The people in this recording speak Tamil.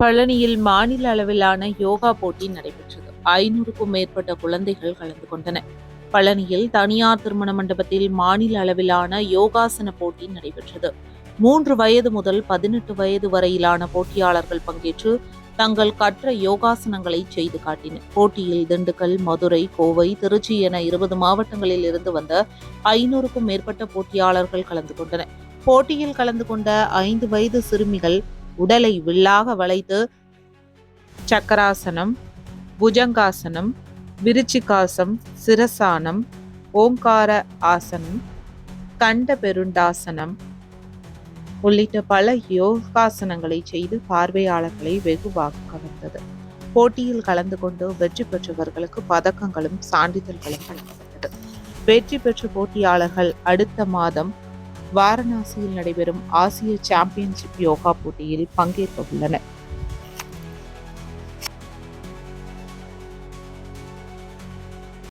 பழனியில் மாநில அளவிலான யோகா போட்டி நடைபெற்றது. ஐநூறுக்கும் மேற்பட்ட குழந்தைகள் கலந்து கொண்டன. பழனியில் தனியார் திருமண மண்டபத்தில் மாநில அளவிலான யோகாசன போட்டி நடைபெற்றது. மூன்று வயது முதல் பதினெட்டு வயது வரையிலான போட்டியாளர்கள் பங்கேற்று தங்கள் கற்ற யோகாசனங்களை செய்து காட்டின. போட்டியில் திண்டுக்கல் மதுரை கோவை திருச்சி என இருபது மாவட்டங்களில் இருந்து வந்த ஐநூறுக்கும் மேற்பட்ட போட்டியாளர்கள் கலந்து கொண்டனர் போட்டியில் கலந்து கொண்ட ஐந்து வயது சிறுமிகள் உடலை வில்லாக வளைத்து சக்கராசனம் புஜங்காசனம் விருச்சிகாசம் சிரசானம் ஓங்கார ஆசனம் கண்ட பெருண்டாசனம் உள்ளிட்ட பல யோகாசனங்களை செய்து பார்வையாளர்களை வெகுவாக கவர்ந்தது. போட்டியில் கலந்து கொண்டு வெற்றி பெற்றவர்களுக்கு பதக்கங்களும் சான்றிதழ்களும் வழங்கப்பட்டது. வெற்றி பெற்ற போட்டியாளர்கள் அடுத்த மாதம் வாரணாசியில் நடைபெறும் ஆசிய சாம்பியன்ஷிப் யோகா போட்டியில் பங்கேற்க உள்ளனர்